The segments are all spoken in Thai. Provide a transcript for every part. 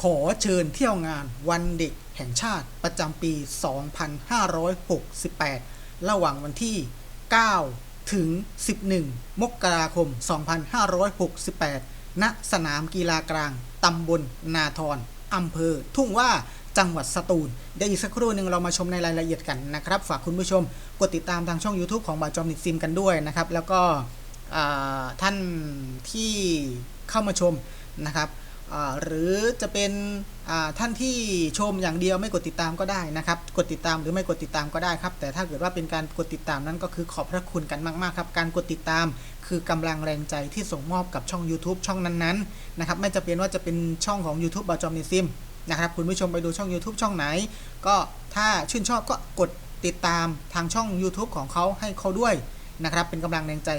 ขอเชิญเที่ยวงานวันเด็กแห่งชาติประจำปี 2568 ระหว่างวันที่ 9 ถึง 11 มกราคม 2568 ณ สนามกีฬากลาง ตำบลนาทรอำเภอ ทุ่งว่าจังหวัดสตูลเดี๋ยวอีกสักครู่หนึ่งเรามาชมในรายละเอียดกันนะครับ ฝากคุณผู้ชมกดติดตามทางช่อง YouTube ของบาจอมนิดซิมกันด้วยนะครับ แล้วก็ท่านที่เข้ามาชมนะครับ หรือจะเป็นท่านที่ชมอย่างเดียวไม่กดติดตามก็ได้นะครับ กดติดตามหรือไม่กดติดตามก็ได้ครับ แต่ถ้าเกิดว่าเป็นการกดติดตามนั้นก็คือขอบพระคุณกันมากๆครับ การกดติดตามคือกำลังแรงใจที่ส่งมอบกับช่อง YouTube ช่องนั้นๆนะครับไม่จะเป็นว่าจะเป็นช่องของ YouTube บาจอมนิซิมนะครับคุณผู้ชมไปดูช่อง YouTube ช่องไหน ก็ถ้าชื่นชอบก็กดติดตามทางช่อง YouTube ของเขาให้เขาด้วยนะครับเป็นกำลังแรงใจ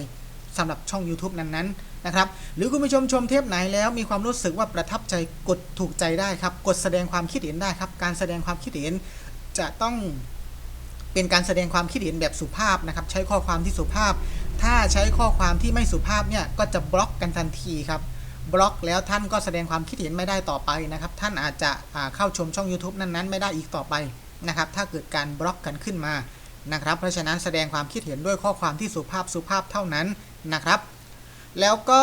สำหรับช่อง YouTube นั้นๆ นะครับ หรือคุณผู้ชมชมเทปไหนแล้วมีความรู้สึกว่าประทับใจกดถูกใจได้ครับกดแสดงความคิดเห็นได้ครับ การแสดงความคิดเห็นจะต้องเป็นการแสดงความคิดเห็นแบบสุภาพนะครับ ใช้ข้อความที่สุภาพ ถ้าใช้ข้อความที่ไม่สุภาพเนี่ยก็จะบล็อกกันทันทีครับบล็อกแล้วท่านก็แสดงความคิดเห็นไม่ได้ต่อไปนะครับ ท่านอาจจะเข้าชมช่อง YouTube นั้นๆ ไม่ได้อีกต่อไปนะครับ ถ้าเกิดการบล็อกกันขึ้นมานะครับ เพราะฉะนั้นแสดงความคิดเห็นด้วยข้อความที่สุภาพสุภาพเท่านั้นนะครับ แล้วก็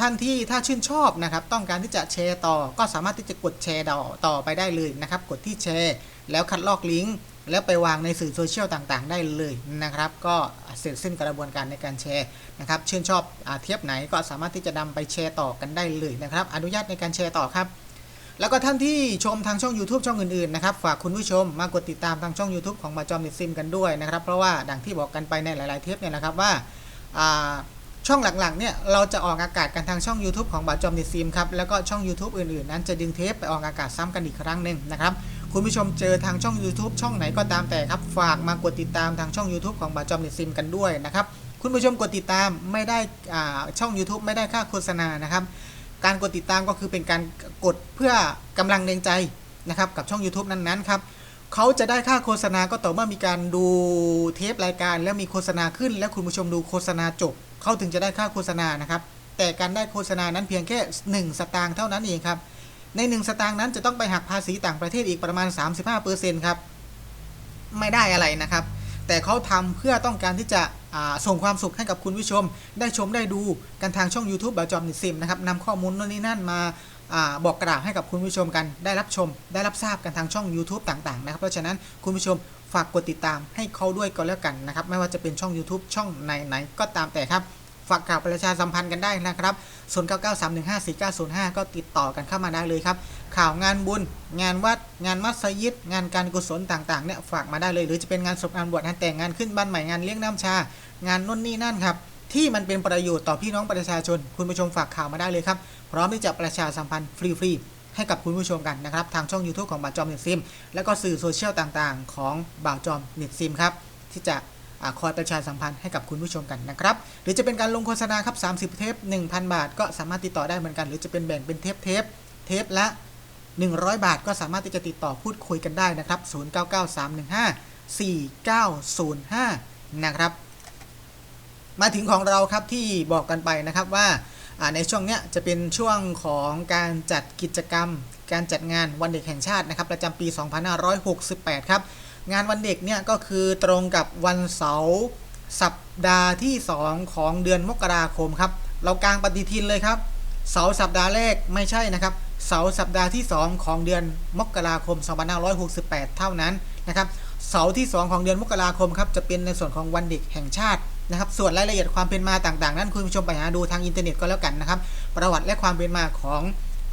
ท่านที่ถ้าชื่นชอบนะครับต้องการที่จะแชร์ต่อ ก็สามารถที่จะกดแชร์ต่อต่อไปได้เลยนะครับ กดที่แชร์ แล้วคัดลอกลิงก์แล้วไปวางในสื่อโซเชียลต่างๆ ได้เลยนะครับ ก็เสร็จสิ้นกระบวนการในการแชร์นะครับชื่นชอบอเทียบไหนก็สามารถที่จะนำไปแชร์ต่อกันได้เลยนะครับ อนุญาตในการแชร์ต่อครับ แล้วก็ท่านที่ชมทางช่อง YouTube ช่องอื่นๆนะครับฝากคุณผู้ชมมากดติดตามทางช่อง YouTube ของมาจอมนิซิมกันด้วยนะครับ เพราะว่าดังที่บอกกันไปในหลายๆเทปเนี่ยนะครับว่าอ่า ช่องหลักๆเนี่ยเราจะออกอากาศกันทางช่อง YouTube ของบาจอมนิซิมครับแล้วก็ช่อง YouTube อื่นๆ นั้นจะดึงเทปไปออกอากาศซ้ำกันอีกครั้งหนึ่งนะครับคุณผู้ชมเจอทางช่อง YouTube ช่องไหนก็ตามแต่ครับ ฝากมากดติดตามทางช่อง YouTube ของบาจอมนิซิมกันด้วยนะครับคุณผู้ชมกดติดตามไม่ได้อ่าช่อง YouTube ไม่ได้ค่าโฆษณานะครับการกดติดตามก็คือเป็นการกดเพื่อกำลังแรงใจนะครับกับช่อง YouTube นั้นๆครับเขาจะได้ค่าโฆษณาก็ต่อเมื่อมีการดูเทปรายการ แล้วมีโฆษณาขึ้น แล้วคุณผู้ชมดูโฆษณาจบ เขาถึงจะได้ค่าโฆษณานะครับ แต่การได้โฆษณานั้นเพียงแค่ 1 สตางค์เท่านั้นเองครับ ใน 1 สตางค์นั้นจะต้องไปหักภาษีต่างประเทศอีกประมาณ 35%ครับ ไม่ได้อะไรนะครับ แต่เขาทำเพื่อต้องการที่จะส่งความสุขให้กับคุณผู้ชม ได้ชมได้ดูกันทางช่อง YouTube แบบจอมนิดซิมนะครับนำข้อมูลโน่นนี่นั่นมาอาบอกกล่าวให้กับคุณผู้ชมกันได้รับชม ได้รับทราบกันทางช่อง YouTube ต่างๆนะครับเพราะฉะนั้นคุณผู้ชม ฝากกดติดตามให้เขาด้วยก็แล้วกันนะครับ ไม่ว่าจะเป็นช่อง YouTube ช่องไหนๆก็ตามแต่ครับฝากกล่าวประชาสัมพันธ์กันได้นะครับ0 9 9 3 1 5 4 9 0 5 ก็ติดต่อกันเข้ามาได้เลยครับ ข่าวงานบุญ งานวัด งานมัสยิด งานการกุศลต่างๆเนี่ยฝากมาได้เลย หรือจะเป็นงานศพงานบวชงานแต่งงานขึ้นบ้านใหม่งานเลี้ยงน้ำชา งานน้นนี่นั่นครับ ที่มันเป็นประโยชน์ต่อพี่น้องประชาชน คุณผู้ชมฝากข่าวมาได้เลยครับ พร้อมที่จะประชาสัมพันธ์ฟรีๆ ให้กับคุณผู้ชมกันนะครับ ทางช่อง YouTube ของบ่าวจอมเน็ตซิม แล้วก็สื่อโซเชียลต่างๆ ของบ่าวจอมเน็ตซิมครับ ที่จะอคอยประชาสัมพันธ์ให้กับคุณผู้ชมกันนะครับ หรือจะเป็นการลงโฆษณาครับ 30 เทป 1,000 บาท ก็สามารถติดต่อได้เหมือนกัน หรือจะเป็นแบ่งเป็นเทปเทปเทปละ 100 บาท ก็สามารถที่จะติดต่อพูดคุยกันได้นะครับ 0993154905 นะครับ มาถึงของเราครับที่บอกกันไปนะครับว่า ในช่วงเนี้ยจะเป็นช่วงของการจัดกิจกรรม การจัดงานวันเด็กแห่งชาตินะครับประจำปี 2568 ครับ งานวันเด็กเนี่ยก็คือตรงกับวันเสาร์สัปดาห์ที่ 2 ของเดือนมกราคมครับ เรากางปฏิทินเลยครับ เสาร์สัปดาห์แรกไม่ใช่นะครับเสาร์สัปดาห์ที่ 2 ของเดือนมกราคม 2568 เท่านั้นนะครับ เสาร์ที่ 2 ของเดือนมกราคมครับจะเป็นในส่วนของวันเด็กแห่งชาตินะครับ ส่วนรายละเอียดความเป็นมาต่างๆ นั้นคุณผู้ชมไปหาดูทางอินเทอร์เน็ตก็แล้วกันนะครับ ประวัติและความเป็นมาของ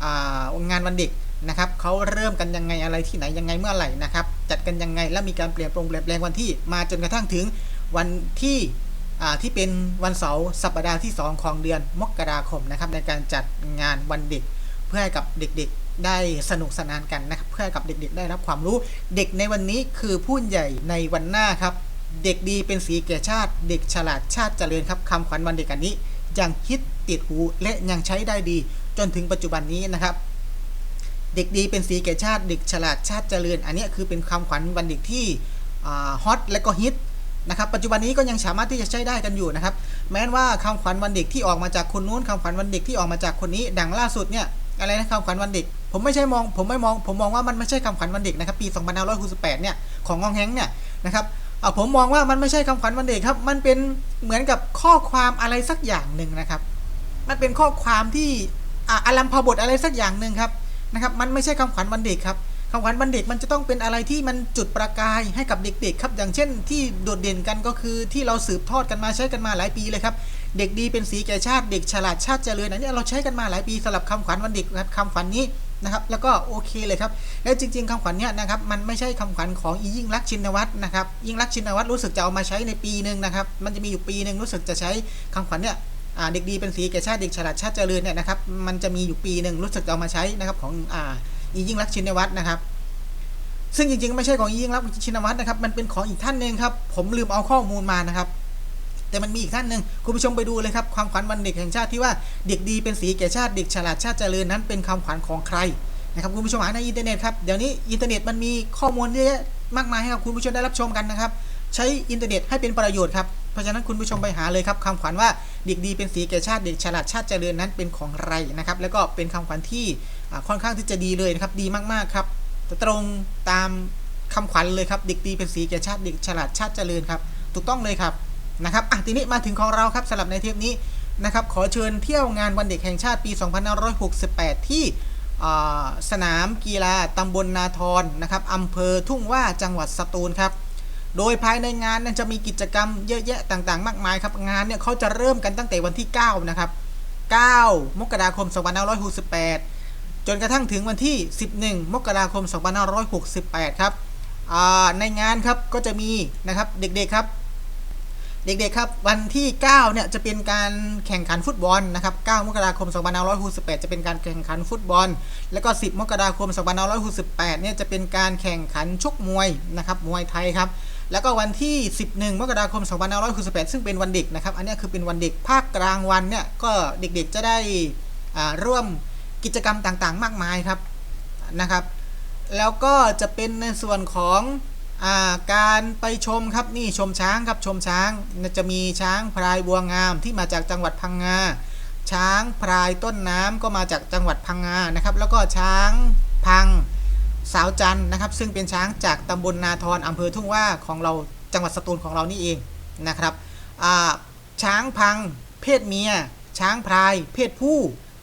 อางานวันเด็กนะครับเขาเริ่มกันยังไงอะไรที่ไหนยังไงเมื่อไหร่นะครับ จัดกันยังไงและมีการเปลี่ยนแปลงเปลี่ยนแปลงวันที่มาจนกระทั่งถึงวันที่ที่เป็นวันเสาร์สัปดาห์ที่ 2 ของเดือนมกราคมนะครับในการจัดงานวันเด็กเพื่อให้กับเด็กๆ ได้สนุกสนานกันนะครับเพื่อกับเด็กๆ ได้รับความรู้ เด็กในวันนี้คือผู้ใหญ่ในวันหน้าครับ เด็กดีเป็นสีแก่ชาติ เด็กฉลาดชาติเจริญครับคำขวัญวันเด็กอันนี้ยังคิดติดหูและยังใช้ได้ดี จนถึงปัจจุบันนี้นะครับ เด็กดีเป็นสีแก่ชาติ เด็กฉลาดชาติเจริญ อันนี้คือเป็นคำขวัญวันเด็กที่ฮอตและก็ฮิตนะครับปัจจุบันนี้ก็ยังสามารถที่จะใช้ได้กันอยู่นะครับ แม้ว่าคำขวัญวันเด็กที่ออกมาจากคนนู้นคำขวัญวันเด็กที่ออกมาจากคนนี้ดังล่าสุดเนี่ยอะไรนะคำขวัญวันเด็ก ผมไม่ใช่มอง ผมไม่มอง ผมมองว่ามันไม่ใช่คำขวัญวันเด็กนะครับ ปี2568เนี่ย ของงองแฮงเนี่ยนะครับเอาผมมองว่ามันไม่ใช่คำขวัญวันเด็กครับ มันเป็นเหมือนกับข้อความอะไรสักอย่างหนึ่งนะครับ มันเป็นข้อความที่อ่าอารัมพบทอะไรสักอย่างหนึ่งครับนะครับ มันไม่ใช่คำขวัญวันเด็กครับคำขวัญวันเด็กมันจะต้องเป็นอะไรที่มันจุดประกายให้กับเด็กๆครับ อย่างเช่น ที่โดดเด่นกันก็คือที่เราสืบทอดกันมาใช้กันมาหลายปีเลยครับ เด็กดีเป็นสีแก่ชาติ เด็กฉลาดชาติเจริญอันนี้เราใช้กันมาหลายปีสำหรับคำขวัญวันเด็กครับคำขวัญนี้ นะครับแล้วก็โอเคเลยครับแล้วจริง ๆคำขวัญเนี้ยนะครับมันไม่ใช่คำขวัญของอียิ่งรักชินวัตรนะครับยิ่งรักชินวัตรรู้สึกจะเอามาใช้ในปีหนึ่งนะครับมันจะมีอยู่ปีหนึ่งรู้สึกจะใช้คำขวัญเนี้ยเด็กดีเป็นสีแก่ชาติเด็กฉลาดชาติเจริญเนี่ยนะครับมันจะมีอยู่ปีหนึ่งรู้สึกจะเอามาใช้นะครับของอ่าอียิ่งรักชินวัตรนะครับซึ่งจริงๆ ไม่ใช่ของอียิ่งรักชินวัตรนะครับ มันเป็นของอีกท่านหนึ่งครับ ผมลืมเอาข้อมูลมานะครับ แต่มันมีอีกท่านหนึ่งคุณผู้ชมไปดูเลยครับความขวัญวันเด็กแห่งชาติที่ว่าเด็กดีเป็นสีแก่ชาติเด็กฉลาดชาติเจริญนั้นเป็นคำขวัญของใครนะครับคุณผู้ชมหาในอินเทอร์เน็ตครับเดี๋ยวนี้อินเทอร์เน็ตมันมีข้อมูลเยอะมากมายให้กับคุณผู้ชมได้รับชมกันนะครับใช้อินเทอร์เน็ตให้เป็นประโยชน์ครับเพราะฉะนั้นคุณผู้ชมไปหาเลยครับคำขวัญว่าเด็กดีเป็นสีแก่ชาติเด็กฉลาดชาติเจริญนั้นเป็นของไรนะครับแล้วก็เป็นคำขวัญที่ค่อนข้างที่จะดีเลยนะครับดีมากๆครับตรงตามคำขวัญเลยครับเด็กดีเป็นสีแก่ชาติเด็กฉลาดชาติเจริญครับถูกต้องเลยครับ นะครับอะทีนี้มาถึงของเราครับสำหรับในเทปนี้นะครับขอเชิญเที่ยวงานวันเด็กแห่งชาติปี 2568 ที่สนามกีฬาตำบลนาทรนะครับอำเภอทุ่งว่าจังหวัดสตูลครับ โดยภายในงานนั้นจะมีกิจกรรมเยอะแยะต่างๆ มากมายครับ งานเนี่ยเขาจะเริ่มกันตั้งแต่วันที่ 9 นะครับ 9 มกราคม 2568 จนกระทั่งถึงวันที่ 11 มกราคม 2568 ครับในงานครับก็จะมีนะครับเด็กๆครับ เด็กๆครับวันที่ 9 เนี่ยจะเป็นการแข่งขันฟุตบอลนะครับ 9 มกราคม 2568 จะเป็นการแข่งขันฟุตบอล แล้วก็ 10 มกราคม 2568 เนี่ยจะเป็นการแข่งขันชกมวยนะครับมวยไทยครับ แล้วก็วันที่ 11 มกราคม 2568 ซึ่งเป็นวันเด็กนะครับ อันนี้คือเป็นวันเด็กภาคกลางวันเนี่ยก็เด็กๆจะได้ร่วมกิจกรรมต่างๆ มากมายครับนะครับ แล้วก็จะเป็นในส่วนของ การไปชมครับนี่ชมช้างครับชมช้างจะมีช้างพลายบัวงามที่มาจากจังหวัดพังงาช้างพลายต้นน้ำก็มาจากจังหวัดพังงานะครับ แล้วก็ช้างพังสาวจันนะครับ ซึ่งเป็นช้างจากตำบลนาทรอำเภอทุ่งว่าของเราจังหวัดสตูลของเรานี่เองนะครับช้างพังเพศเมีย ช้างพลายเพศผู้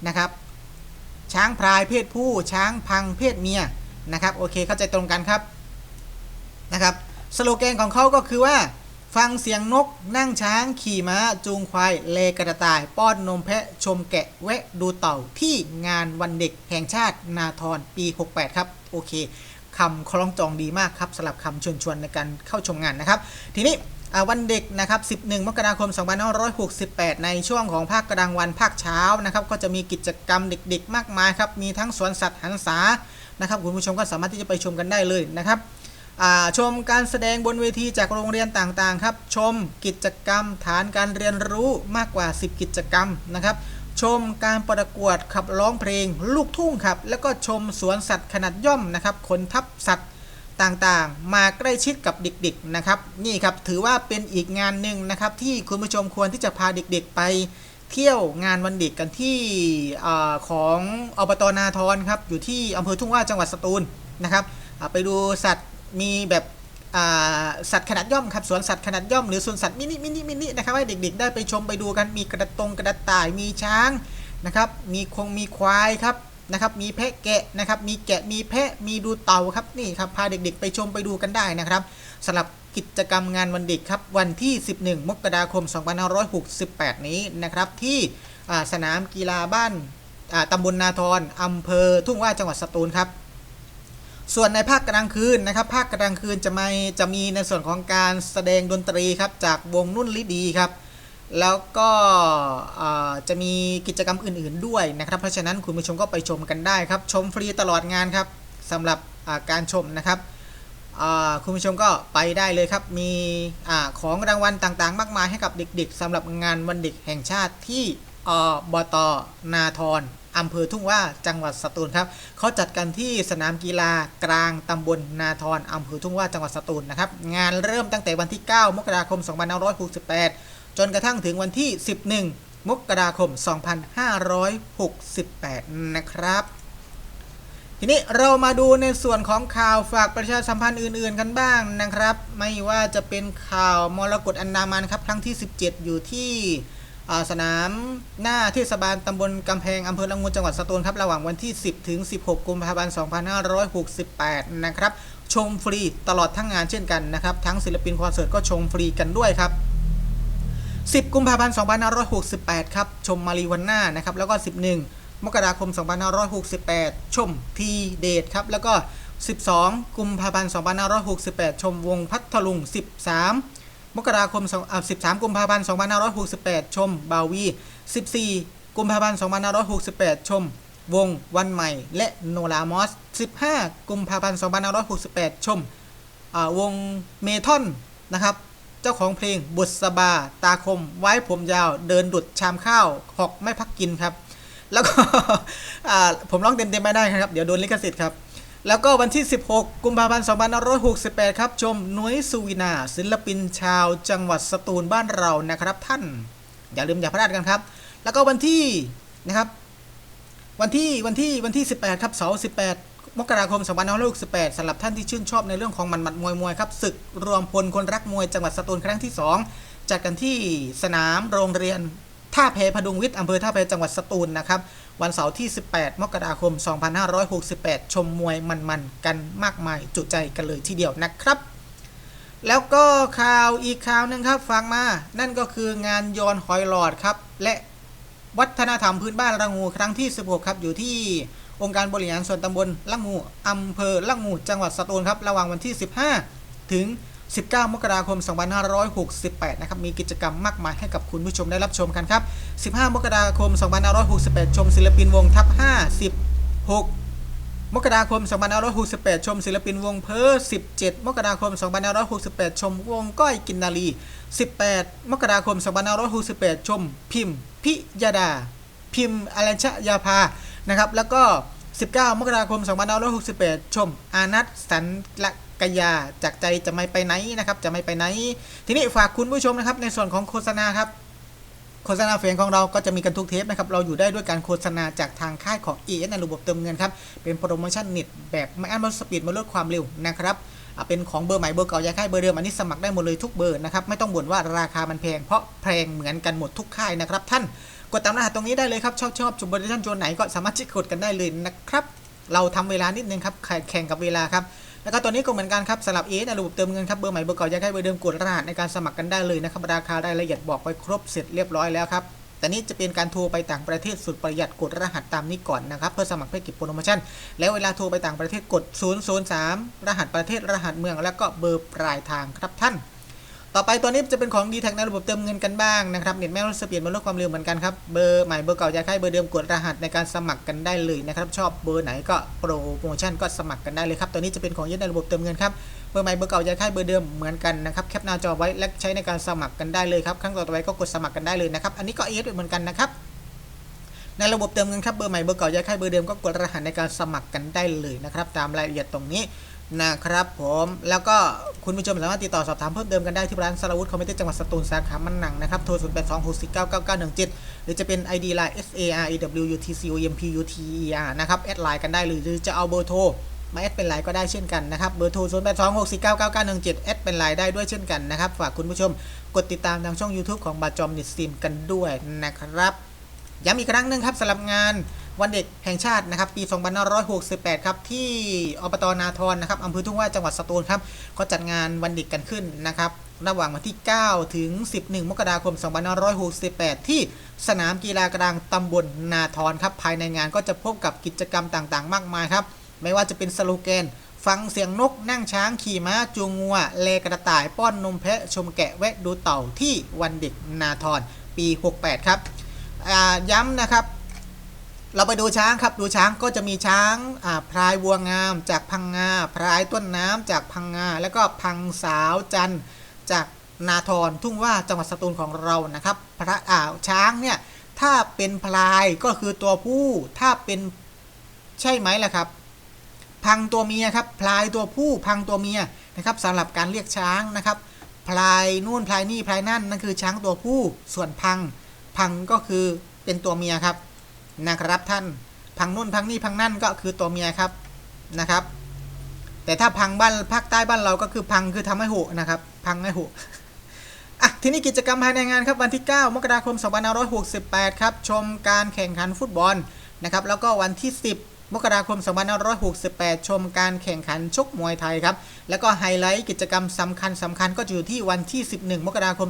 นะครับ ช้างพลายเพศผู้ ช้างพังเพศเมียนะครับโอเคเข้าใจตรงกันครับ นะครับสโลแกนของเขาก็คือว่า ฟังเสียงนกนั่งช้างขี่ม้า จูงควาย เลกระต่าย ป้อนนมแพะชมแกะแวะดูเต่าที่งานวันเด็กแห่งชาตินาทรปี 68 ครับ โอเคคำคล้องจองดีมากครับสำหรับคำชวนชวนในการเข้าชมงานนะครับ ทีนี้วันเด็กนะครับ 11 มกราคม 2568 ในช่วงของภาคกลางวันภาคเช้านะครับ ก็จะมีกิจกรรมเด็ก ๆ มากมายครับ มีทั้งสวนสัตว์หันษานะครับ คุณผู้ชมก็สามารถที่จะไปชมกันได้เลยนะครับ ชมการแสดงบนเวทีจากโรงเรียนต่างๆ ครับ ชมกิจกรรมฐานการเรียนรู้มากกว่า 10 กิจกรรมนะครับ ชมการประกวดขับร้องเพลง ลูกทุ่งครับ แล้วก็ชมสวนสัตว์ขนาดย่อมนะครับขนทับสัตว์ต่างๆ มาใกล้ชิดกับเด็กๆนะครับ นี่ครับถือว่าเป็นอีกงานหนึ่งนะครับ ที่คุณผู้ชมควรที่จะพาเด็กๆไปเที่ยวงานวันเด็กกันที่อของอบตนาทรครับอยู่ที่อำเภอทุ่งว่าจังหวัดสตูลนะครับไปดูสัตว์ มีแบบสัตว์ขนาดย่อมครับสวนสัตว์ขนาดย่อมหรือสวนสัตว์มินิมินิมินินะครับให้เด็ก ๆ ได้ไปชมไปดูกันมีกระตงกระต่ายมีช้างนะครับมีคงมีควายครับนะครับมีแพะแกะนะครับมีแกะมีแพะมีดูเต่าครับนี่ครับพาเด็กๆ ไปชมไปดูกันได้นะครับสำหรับกิจกรรมงานวันเด็กครับวันที่ 11 มกราคม 2568 นี้นะครับที่สนามกีฬาบ้านตำบลนาทรอำเภอทุ่งว่าจังหวัดสตูลครับ ส่วนในภาคกลางคืนนะครับภาคกลางคืนจะไม่จะมีในส่วนของการแสดงดนตรีครับจากวงนุ่นลิดีครับ แล้วก็จะมีกิจกรรมอื่น ๆด้วยนะครับ เพราะฉะนั้นคุณผู้ชมก็ไปชมกันได้ครับ ชมฟรีตลอดงานครับสำหรับการชมนะครับคุณผู้ชมก็ไปได้เลยครับ มีอของรางวัลต่างๆ มากมายให้กับเด็กๆสำหรับงานวันเด็กแห่งชาติที่อบตนาทร อำเภอทุ่งว่าจังหวัดสตูลครับเขาจัดกันที่สนามกีฬากลางตำบลนาทรอำเภอทุ่งว่าจังหวัดสตูลนะครับงานเริ่มตั้งแต่วันที่ 9 มกราคม 2568 จนกระทั่งถึงวันที่ 11 มกราคม 2568 นะครับทีนี้เรามาดูในส่วนของข่าวฝากประชาสัมพันธ์อื่นๆกันบ้างนะครับ ไม่ว่าจะเป็นข่าวมรกตอันดามันครับ ครั้งที่ 17 อยู่ที่ สนามหน้าเทศบาลตำบลกำแพงอำเภอละงูจังหวัดสตูลครับระหว่างวันที่ 10 ถึง 16 กุมภาพันธ์ 2568 นะครับ ชมฟรีตลอดทั้งงานเช่นกันนะครับ ทั้งศิลปินคอนเสิร์ตก็ชมฟรีกันด้วยครับ 10 กุมภาพันธ์ 2568 ครับ ชมมารีวันน่านะครับ แล้วก็ 11 มกราคม 2568 ชมทีเดทครับ แล้วก็ 12 กุมภาพันธ์ 2568 ชมวงพัทลุง 13 มกราคม13 กุมภาพันธ์ 2568 ชม บาวี 14 กุมภาพันธ์ 2568 ชม วง วันใหม่ และโนลามอส 15 กุมภาพันธ์ 2568 ชมวงเมทอน นะครับ เจ้าของเพลงบุษบา ตาคม ไว้ผมยาว เดินดุดชามข้าว หอกไม่พักกินครับ แล้วก็ผมร้องเต็มๆไม่ได้ครับ เดี๋ยวโดนลิขสิทธิ์ครับ แล้วก็วันที่ 16 กุมภาพันธ์ 2568 ครับ ชมนุ้ยสุวินา ศิลปินชาวจังหวัดสตูลบ้านเรานะครับท่าน อย่าลืมอย่าพลาดกันครับ แล้วก็วันที่นะครับ วันที่วันที่วันที่ 18 ครับเสาร์18 มกราคม 2568สำหรับท่านที่ชื่นชอบในเรื่องของมันมัดมวยมวยครับศึกรวมพลคนรักมวยจังหวัดสตูลครั้งที่ 2 จัดกันที่สนามโรงเรียนท่าแพพดุงวิทย์อำเภอท่าแพจังหวัดสตูลนะครับ วันเสาร์ที่ 18 มกราคม 2568 ชมมวยมันๆ กันมากมายจุใจกันเลยทีเดียวนะครับ แล้วก็ข่าวอีกข่าวหนึ่งครับฟังมา นั่นก็คืองานยอนหอยหลอดครับ และวัฒนธรรมพื้นบ้านละงูครั้งที่ 16 ครับอยู่ที่องค์การบริหารส่วนตำบลละงูอำเภอละงูจังหวัดสตูลครับ ระหว่างวันที่ 15 ถึง 19 มกราคม 2568 นะครับ มีกิจกรรมมากมายให้กับคุณผู้ชมได้รับชมกันครับ 15 มกราคม 2568 ชมศิลปินวงทัพ56มกราคม 2568 ชมศิลปินวงเพอ17 มกราคม 2568 ชมวงก้อยกินนารี18 มกราคม 2568 ชมพิมพ์ พิยดา พิมพ์อรัญชยาภา นะครับ แล้วก็ 19 มกราคม 2568 ชมอานัทสันละ กยาจากใจจะไม่ไปไหนนะครับจะไม่ไปไหน ทีนี้ฝากคุณผู้ชมนะครับในส่วนของโฆษณาครับโฆษณาเฟรนของเราก็จะมีกันทุกเทปนะครับ เราอยู่ได้ด้วยการโฆษณาจากทางค่ายของ ES ในระบบเติมเงินครับ เป็นโปรโมชั่นเน็ตแบบไม่อั้นลดสปีดมาลดความเร็วนะครับเป็นของเบอร์ใหม่เบอร์เก่าย้ายค่ายเบอร์เดิมอันนี้สมัครได้หมดเลยทุกเบอร์นะครับ ไม่ต้องบ่นว่าราคามันแพงเพราะแพงเหมือนกันหมดทุกค่ายนะครับ ท่านกดตามรหัสตรงนี้ได้เลยครับ ชอบชอบจุดบริษัทโจนไหนก็สามารถที่กดกันได้เลยนะครับ เราทำเวลานิดนึงครับแข่งกับเวลาครับ แล้วก็ตัวนี้ก็เหมือนกันครับสำหรับเอในระบบเติมเงินครับเบอร์ใหม่เบอร์เก่าย้ายค่ายเบอร์เดิมกดรหัสในการสมัครกันได้เลยนะครับราคารายละเอียดบอกไว้ครบเสร็จเรียบร้อยแล้วครับแต่นี่จะเป็นการโทรไปต่างประเทศสุดประหยัดกดรหัสตามนี้ก่อนนะครับ เพื่อสมัครเพื่อเก็บโปรโมชั่น แล้วเวลาโทรไปต่างประเทศกด 003 รหัสประเทศรหัสเมือง แล้วก็เบอร์ปลายทางครับท่าน ต่อไปตัวนี้จะเป็นของดีแท็ในระบบเติมเงินกันบ้างนะครับเน็ตแม่รถสเปียนมาลดความเร็วเหมือนกันครับเบอร์ใหม่เบอร์เก่าย้ายค่ายเบอร์เดิมกดรหัสในการสมัครกันได้เลยนะครับชอบเบอร์ไหนก็โปรโมชั่นก็สมัครกันได้เลยครับตัวนี้จะเป็นของยึดในระบบเติมเงินครับเบอร์ใหม่เบอร์เก่าย้ายค่ายเบอร์เดิมเหมือนกันนะครับแคปหน้าจอไว้และใช้ในการสมัครกันได้เลยครับครั้งต่อไปก็กดสมัครกันได้เลยนะครับอันนี้ก็เอสเหมือนกันนะครับในระบบเติมเงินครับเบอร์ใหม่เบอร์เก่าย้ายค่ายเบอร์เดิมก็กดรหัสในการสมัครกันได้เลยนะครับ ตามรายละเอียดตรงนี้ นะครับผมแล้วก็คุณผู้ชมสามารถติดต่อสอบถามเพิ่มเติมกันได้ที่ร้านสารวุฒิคอมพิเตอร์จังหวัดสตูลสาขามันหนังนะครับ โทร 0 8 2 6 4 9 9 9 1 7 หรือจะเป็น ID Line S A R E W U T C O M P U T E R นะครับ แอดไลน์กันได้หรือจะเอาเบอร์โทรมาแอดเป็นไลน์ก็ได้เช่นกันนะครับ เบอร์โทร 0 8 2 6 4 9 9 9 1 7 แอดเป็นไลน์ได้ด้วยเช่นกันนะครับ ฝากคุณผู้ชมกดติดตามทางช่อง YouTube ของบาจอมนิสตรีมกันด้วยนะครับย้ำอีกครั้งหนึ่งครับสำหรับงาน วันเด็กแห่งชาตินะครับปี 2568 ครับที่อบตนาทรนะครับอำเภอทุ่งว่าจังหวัดสตูลครับก็จัดงานวันเด็กกันขึ้นนะครับระหว่างวันที่ 9 ถึง 11 มกราคม 2568 ที่สนามกีฬากลางตำบลนาทรครับภายในงานก็จะพบกับกิจกรรมต่างๆ มากมายครับไม่ว่าจะเป็นสโลแกน ฟังเสียงนกนั่งช้างขี่ม้าจูงงัวเลกระต่ายป้อนนมแพะชมแกะแวะดูเต่าที่วันเด็กนาทรปี 68 ครับย้ำนะครับ เราไปดูช้างครับ ดูช้างก็จะมีช้างพลายวัวงาม จากพังงาพลายต้นน้ำจากพังงาแล้วก็พังสาวจันจากนาทรทุ่งว่าจังหวัดสตูลของเรานะครับพระอ่าช้างเนี่ยถ้าเป็นพลายก็คือตัวผู้ ถ้าเป็นใช่ไหมล่ะครับ พังตัวเมียครับพลายตัวผู้พังตัวเมียนะครับสำหรับการเรียกช้างนะครับพลายนู่นพลายนี่พลายนั่นนั่นคือช้างตัวผู้ส่วนพังพังก็คือเป็นตัวเมียครับ นะครับท่านพังนู่นพังนี่พังนั่นก็คือตัวเมียครับนะครับ แต่ถ้าพังบ้านภาคใต้บ้านเราก็คือพังคือทำให้หุนะครับ พังให้หุอะทีนี้กิจกรรมภายในงานครับวันที่ 9 มกราคม 2568 ครับ ชมการแข่งขันฟุตบอลนะครับ แล้วก็วันที่ 10 มกราคม 2568 ชมการแข่งขันชกมวยไทยครับ แล้วก็ไฮไลท์กิจกรรมสำคัญสำคัญก็อยู่ที่วันที่ 11 มกราคม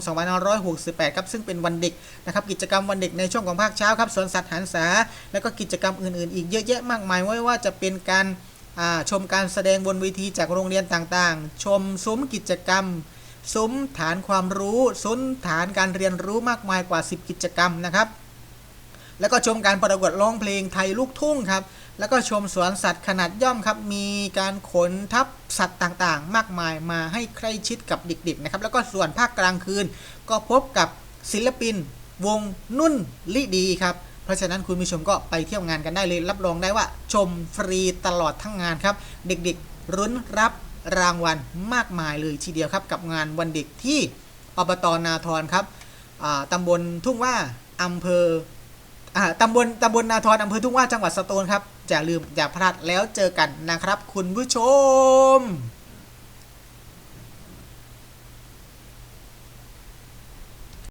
2568 ครับซึ่งเป็นวันเด็กนะครับกิจกรรมวันเด็กในช่วงของภาคเช้าครับสวนสัตว์หันษา แล้วก็กิจกรรมอื่นๆ อีกเยอะแยะมากมายไม่ว่าจะเป็นการชมการแสดงบนเวทีจากโรงเรียนต่างๆ ชมซุ้มกิจกรรมซุ้มฐานความรู้ซุ้มฐานการเรียนรู้มากมายกว่า 10 กิจกรรมนะครับ แล้วก็ชมการประกวดร้องเพลงไทยลูกทุ่งครับ แล้วก็ชมสวนสัตว์ขนาดย่อมครับ มีการขนทับสัตว์ต่างๆ มากมายมาให้ใกล้ชิดกับเด็กๆนะครับ แล้วก็ส่วนภาคกลางคืน ก็พบกับศิลปิน วงนุ่นลิดีครับ เพราะฉะนั้นคุณผู้ชมก็ไปเที่ยวงานกันได้เลย รับรองได้ว่าชมฟรีตลอดทั้งงานครับ เด็กๆรุ้นรับรางวัลมากมายเลยทีเดียวครับ กับงานวันเด็กที่อบตนาทรครับอ่าตำบลทุ่งว่าอำเภออ่าตำบลตำบลนาทรอำเภอทุ่งว่าจังหวัดสตูลครับ อย่าลืมอย่าพลาดแล้วเจอกันนะครับคุณผู้ชม